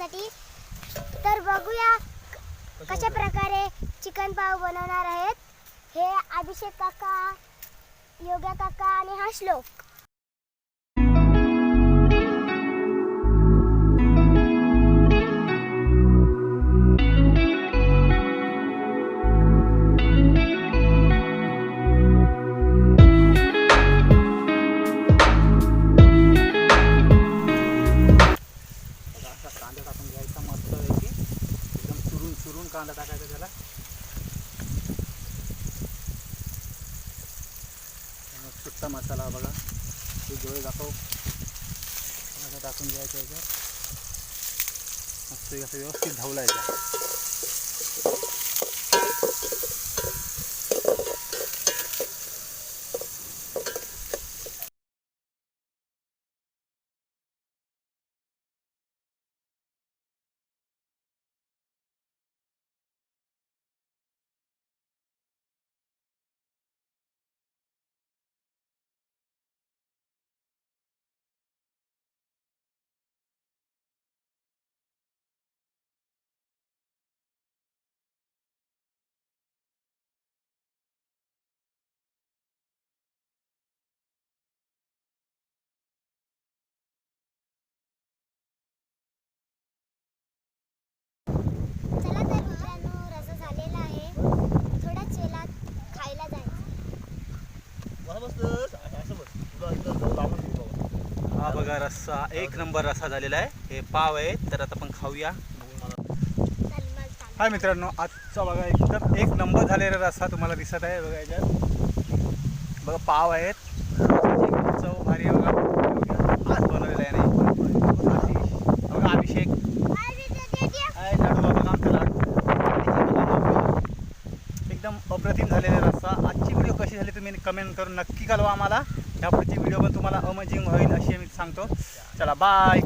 बनवण्यासाठी तर बघूया कशा प्रकारे चिकन पाव बनवणार आहेत. हे अभिषेक काका योगा काका आणि हा श्लोक. कांदा टाकायचा त्याला. सुट्टा मसाला बघा ते डोळे दाखव असं टाकून द्यायचं याच्यात. मस्त असं व्यवस्थित धावलायचं. हा बघा रस्सा एक नंबर रस्सा झालेला आहे. हे पाव आहे तर आता आपण खाऊया. हाय मित्रांनो आजचा बघा एकदम एक नंबर झालेला रस्सा तुम्हाला दिसत आहे बघा याच्यात. बघा पाव आहेत. एकदम अप्रतिम झालेले रस्सा आजची व्हिडिओ कशी झाली तुम्ही कमेंट करून नक्की कळवा आम्हाला. ह्या पुढची व्हिडिओ पण तुम्हाला अमेझिंग होईल अशी मी सांगतो. चला बाय